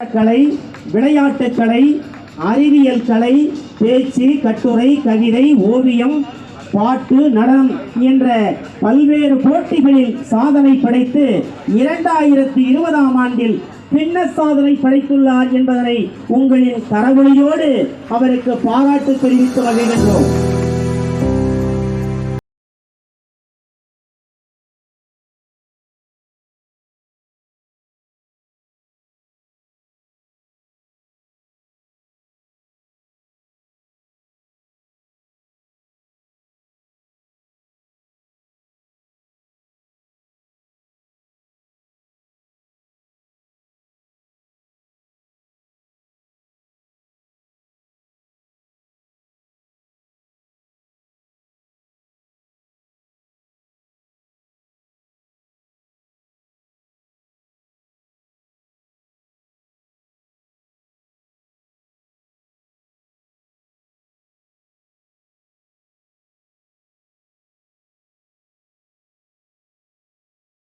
கலை விளையாட்டுக் கலை அறிவியல் கலை பேச்சு கட்டுரை கவிதை ஓவியம் பாட்டு நடனம் என்ற பல்வேறு போட்டிகளில் சாதனை படைத்து இரண்டாயிரத்தி இருபதாம் ஆண்டில் பின்ன சாதனை படைத்துள்ளார் என்பதனை உங்களின் கரவொலியோடு அவருக்கு பாராட்டு தெரிவித்து வருகின்றோம்